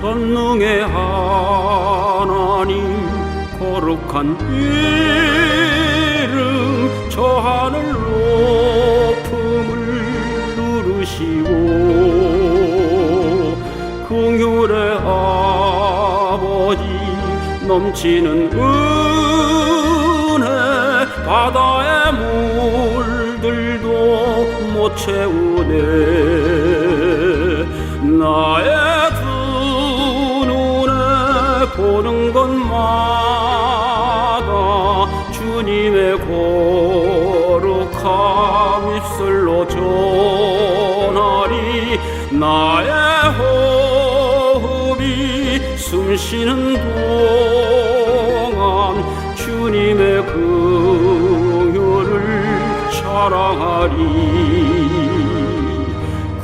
전능의 하나님 거룩한 이름 저 하늘 높음을 누르시고 긍휼의 아버지 넘치는 은혜 바다의 물들도 못 채우네. 나의 보는 것마다 주님의 거룩함 입술로 전하리. 나의 호흡이 숨 쉬는 동안 주님의 긍휼을 자랑하리.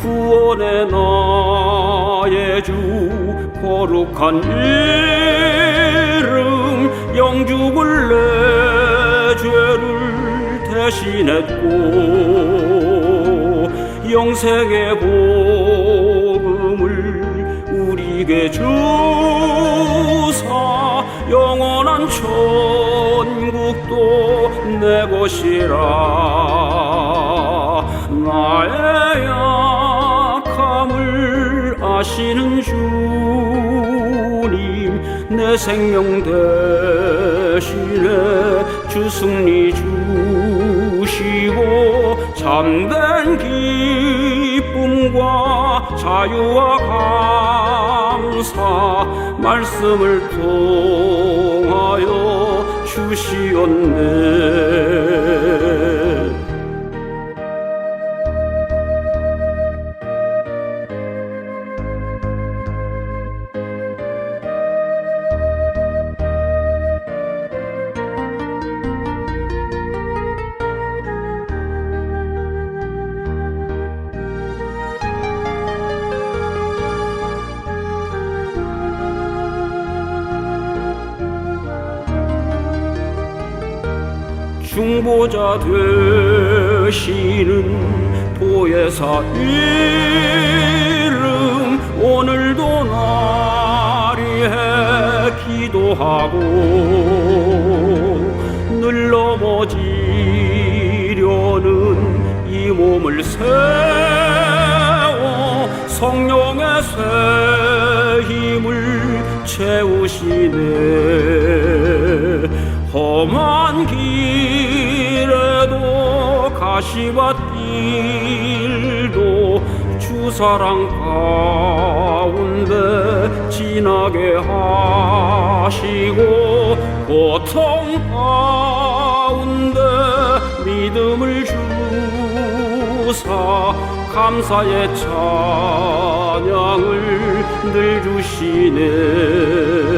구원의 나의 주 거룩한 이름 영죽을 내 죄를 대신했고 영생의 복음을 우리에게 주사 영원한 천국도 내 것이라 나의 약함을 아시는 주님 내 생명 대신에 주 승리 주시고 참된 기쁨과 자유와 감사 말씀을 통하여 주시었네 중보자 되시는 보혜사 이름 오늘도 나리해 기도하고 늘 넘어지려는 이 몸을 세워 성령의 새 힘을 채우시네 험한 길 에도 가시밭길도 주 사랑 가운데 지나게 하시고 고통 가운데 믿음을 주사 감사의 찬양을 늘 주시네